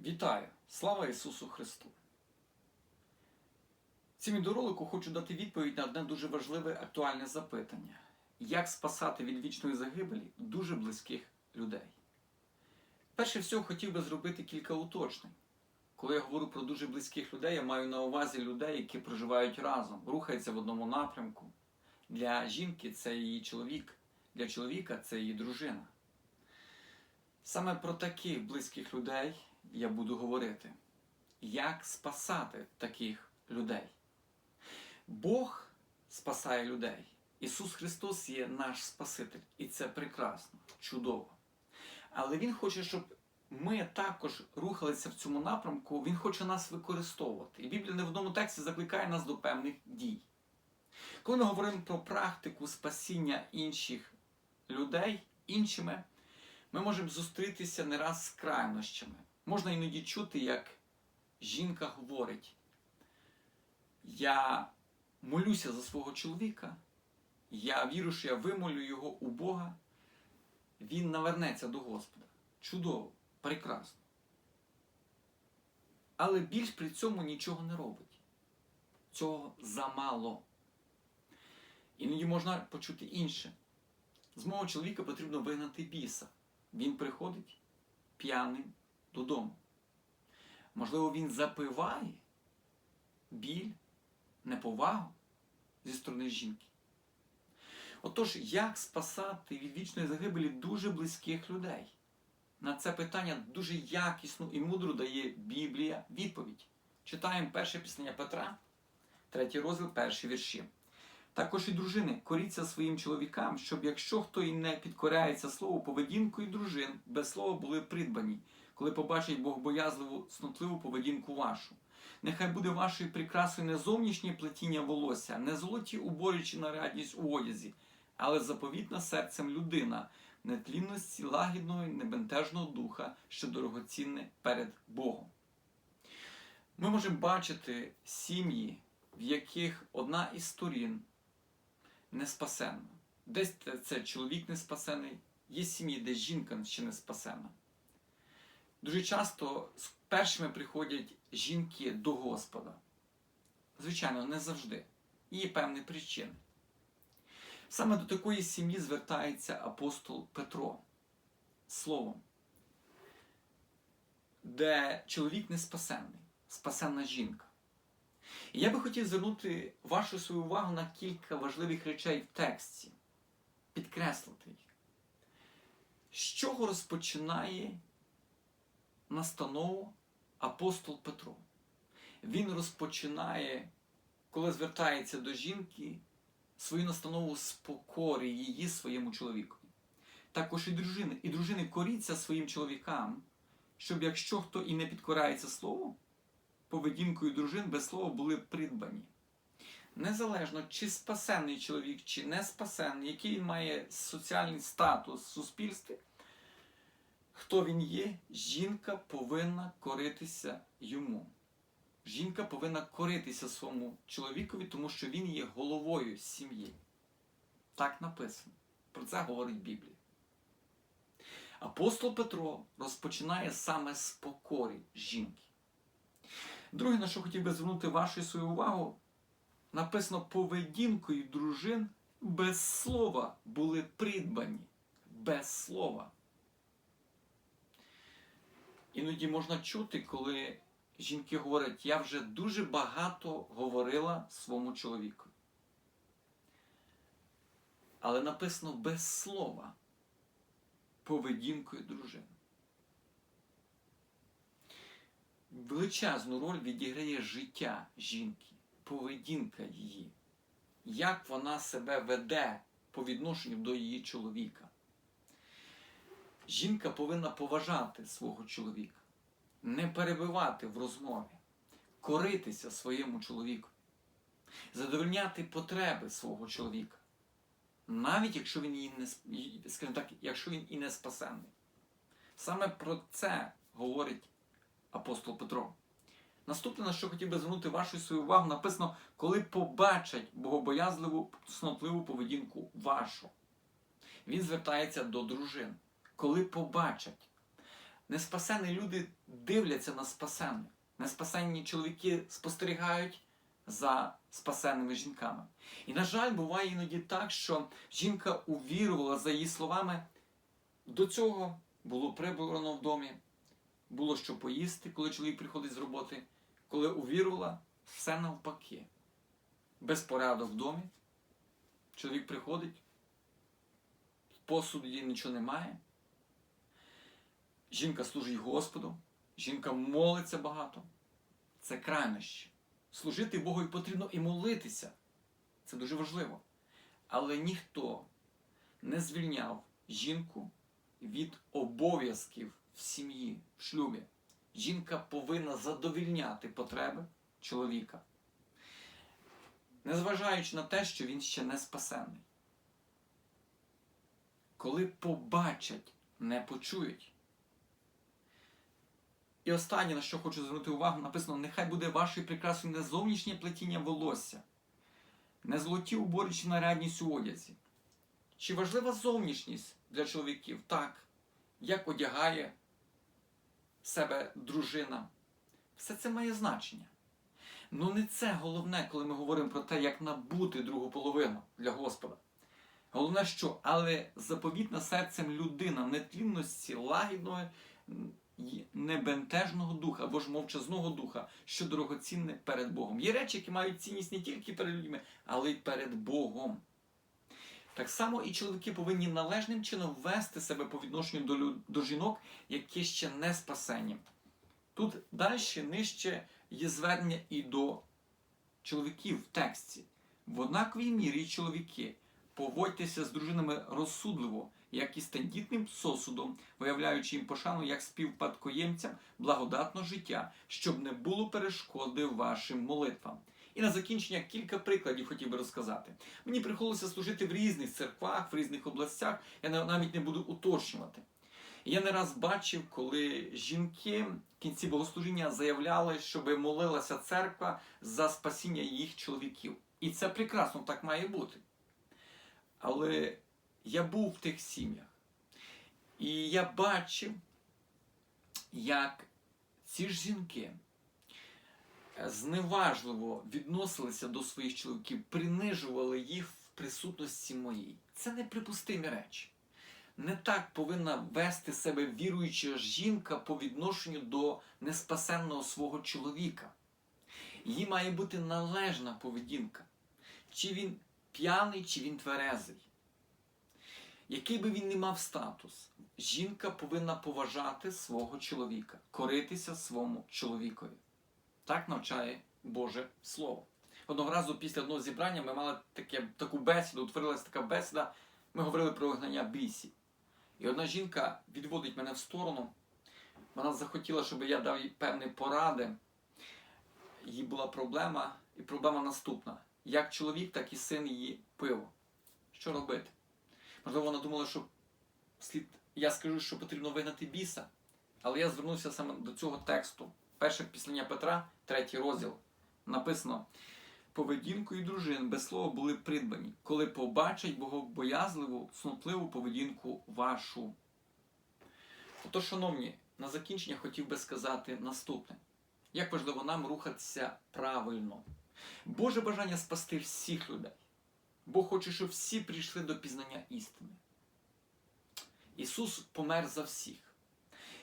Вітаю! Слава Ісусу Христу! В цім відеоролику хочу дати відповідь на одне дуже важливе актуальне запитання: як спасати від вічної загибелі дуже близьких людей? Перше всього хотів би зробити кілька уточнень. Коли я говорю про дуже близьких людей, я маю на увазі людей, які проживають разом, рухаються в одному напрямку. Для жінки це її чоловік, для чоловіка це її дружина. Саме про таких близьких людей я буду говорити. Як спасати таких людей? Бог спасає людей. Ісус Христос є наш Спаситель. І це прекрасно, чудово. Але Він хоче, щоб ми також рухалися в цьому напрямку, Він хоче нас використовувати. І Біблія не в одному тексті закликає нас до певних дій. Коли ми говоримо про практику спасіння інших людей, іншими, ми можемо зустрітися не раз з крайнощами. Можна іноді чути, як жінка говорить: Я молюся за свого чоловіка, я вірю, що я вимолю його у Бога, він навернеться до Господа. Чудово, прекрасно. Але більш при цьому нічого не робить. Цього замало. Іноді можна почути інше. З мого чоловіка потрібно вигнати біса. Він приходить п'яним додому. Можливо, він запиває біль, неповагу зі сторони жінки. Отож, як спасати від вічної загибелі дуже близьких людей? На це питання дуже якісно і мудро дає Біблія відповідь. Читаємо перше піснення Петра, третій розділ, перші вірші. Також і дружини, коріться своїм чоловікам, щоб якщо хто і не підкоряється слову, поведінкою дружин без слова були придбані, коли побачить богобоязливу, снотливу поведінку вашу. Нехай буде вашою прикрасою не зовнішнє плетіння волосся, не золоті убори чи нарядність у одязі, але заповітна серцем людина, нетлінності лагідного і небентежного духа, що дорогоцінне перед Богом. Ми можемо бачити сім'ї, в яких одна із сторін не спасенна. Десь це чоловік не спасений, є сім'ї, де жінка ще не спасена. Дуже часто з першими приходять жінки до Господа. Звичайно, не завжди. Є певні причини. Саме до такої сім'ї звертається апостол Петро словом, де чоловік не спасенний, спасенна жінка. І я би хотів звернути вашу свою увагу на кілька важливих речей в тексті, підкреслити їх. З чого розпочинає настанову апостол Петро? Він розпочинає, коли звертається до жінки, свою настанову з покори її своєму чоловікові. Також і дружини. І дружини коріться своїм чоловікам, щоб якщо хто і не підкорається слову, поведінкою дружин без слова були придбані. Незалежно, чи спасенний чоловік, чи не спасенний, який він має соціальний статус в суспільстві, хто він є, жінка повинна коритися йому. Жінка повинна коритися своєму чоловікові, тому що він є головою сім'ї. Так написано. Про це говорить Біблія. Апостол Петро розпочинає саме з покорі жінки. Друге, на що хотів би звернути вашу свою увагу, написано поведінкою дружин без слова були придбані. Без слова. Іноді можна чути, коли жінки говорять, я вже дуже багато говорила своєму чоловіку. Але написано без слова поведінкою дружин. Величезну роль відіграє життя жінки, поведінка її, як вона себе веде по відношенню до її чоловіка. Жінка повинна поважати свого чоловіка, не перебивати в розмові, коритися своєму чоловіку, задовольняти потреби свого чоловіка, навіть якщо він і не скажімо так, якщо він і не спасенний. Саме про це говорить апостол Петро. Наступне, на що хотів би звернути вашу свою увагу, написано, коли побачать богобоязливу, снотливу поведінку вашу. Він звертається до дружин. Коли побачать. неспасені люди дивляться на спасенних. Неспасенні чоловіки спостерігають за спасенними жінками. І, на жаль, буває іноді так, що жінка увірувала за її словами, до цього було прибрано в домі, було що поїсти, коли чоловік приходить з роботи, коли увірувала, все навпаки. Безпорядок в домі. Чоловік приходить, в посуді нічого немає. Жінка служить Господу, жінка молиться багато. Це крайнощі. Служити Богу потрібно і молитися. Це дуже важливо. Але ніхто не звільняв жінку від обов'язків в сім'ї, в шлюбі. Жінка повинна задовільняти потреби чоловіка, незважаючи на те, що він ще не спасенний. Коли побачать, не почують. І останнє, на що хочу звернути увагу, написано: нехай буде вашою прикрасою не зовнішнє плетіння волосся, не золоті убори чи нарядність у одязі. Чи важлива зовнішність для чоловіків? Так, як одягає себе дружина. Все це має значення. Ну не це головне, коли ми говоримо про те, як набути другу половину для Господа. Головне, що, але заповітна серцем людина нетлінності, лагідного й небентежного духа або ж мовчазного духа, що дорогоцінне перед Богом. Є речі, які мають цінність не тільки перед людьми, але й перед Богом. Так само і чоловіки повинні належним чином вести себе по відношенню до, лю- до жінок, які ще не спасені. Тут далі нижче є звернення і до чоловіків в тексті. В однаковій мірі, чоловіки, поводьтеся з дружинами розсудливо, як і з тендітним сосудом, виявляючи їм пошану як співпадкоємцям благодатного життя, щоб не було перешкоди вашим молитвам. І на закінчення кілька прикладів хотів би розказати. Мені приходилося служити в різних церквах, в різних областях, я навіть не буду уточнювати. Я не раз бачив, коли жінки в кінці богослужіння заявляли, щоб молилася церква за спасіння їх чоловіків. І це прекрасно, так має бути. Але я був в тих сім'ях. І я бачив, як ці ж жінки е, зневажливо відносилися до своїх чоловіків, принижували їх в присутності моїй. Це неприпустимі речі. Не так повинна вести себе віруюча жінка по відношенню до неспасенного свого чоловіка. Їй має бути належна поведінка. Чи він п'яний, чи він тверезий. Який би він не мав статус, жінка повинна поважати свого чоловіка, коритися своєму чоловікові. Так навчає Боже Слово. Одного разу після одного зібрання ми мали таке, таку бесіду, утворилася така бесіда, ми говорили про вигнання бісів. І одна жінка відводить мене в сторону. Вона захотіла, щоб я дав їй певні поради. Їй була проблема, і проблема наступна: як чоловік, так і син її пиво. Що робити? Можливо, вона думала, що слід, я скажу, що потрібно вигнати біса, але я звернувся саме до цього тексту. Перше післання Петра, третій розділ, написано: поведінкою дружин без слова були придбані, коли побачать богобоязливу, цнотливу поведінку вашу. Отож, шановні, на закінчення хотів би сказати наступне: як важливо нам рухатися правильно. Боже бажання спасти всіх людей. Бог хоче, щоб всі прийшли до пізнання істини. Ісус помер за всіх.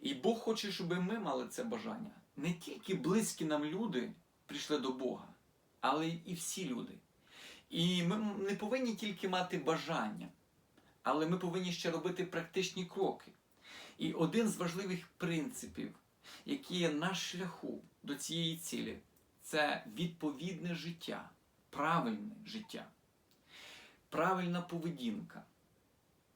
І Бог хоче, щоб ми мали це бажання. Не тільки близькі нам люди прийшли до Бога, але і всі люди. І ми не повинні тільки мати бажання, але ми повинні ще робити практичні кроки. І один з важливих принципів, який є на шляху до цієї цілі, це відповідне життя, правильне життя, правильна поведінка.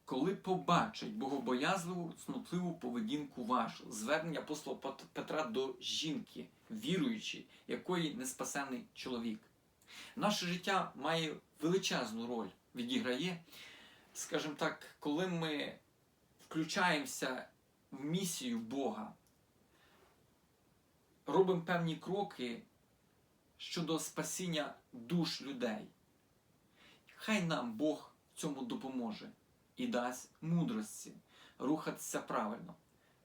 Коли побачать богобоязливу, цнотливу поведінку вашу, звернення апостола Петра до жінки, віруючої, якої неспасений чоловік. Наше життя має величезну роль відіграє, скажімо так, коли ми включаємося в місію Бога, робимо певні кроки щодо спасіння душ людей. Хай нам Бог цьому допоможе і дасть мудрості рухатися правильно.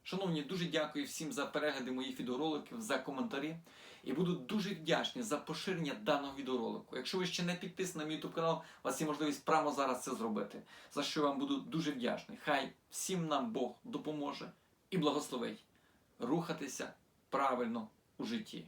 Шановні, дуже дякую всім за перегляди моїх відеороликів, за коментарі. І буду дуже вдячний за поширення даного відеоролику. Якщо ви ще не підписані на мій YouTube канал, у вас є можливість прямо зараз це зробити. За що я вам буду дуже вдячний. Хай всім нам Бог допоможе і благословить рухатися правильно у житті.